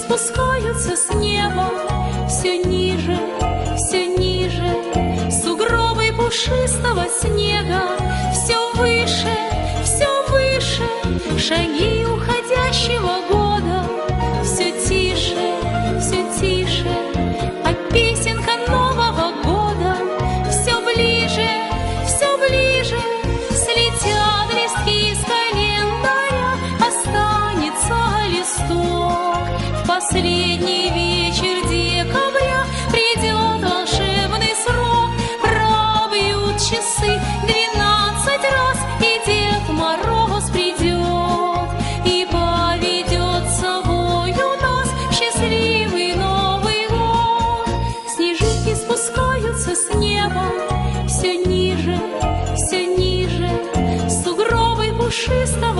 спускаются с неба все ниже, все ниже, сугробы пушистого снега все выше, все выше, шаги уходят. душистого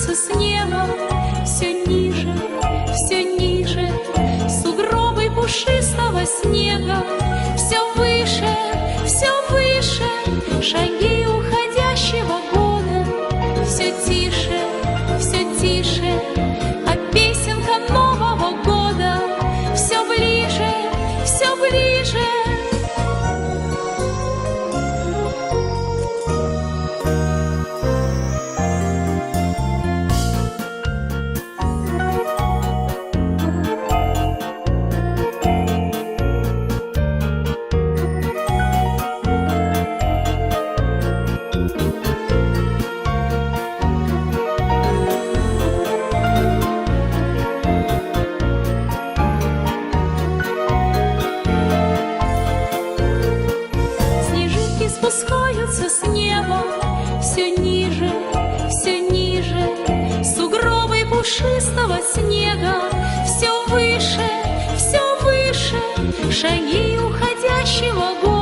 птица с неба снега. Все выше, все выше Шаги уходящего года.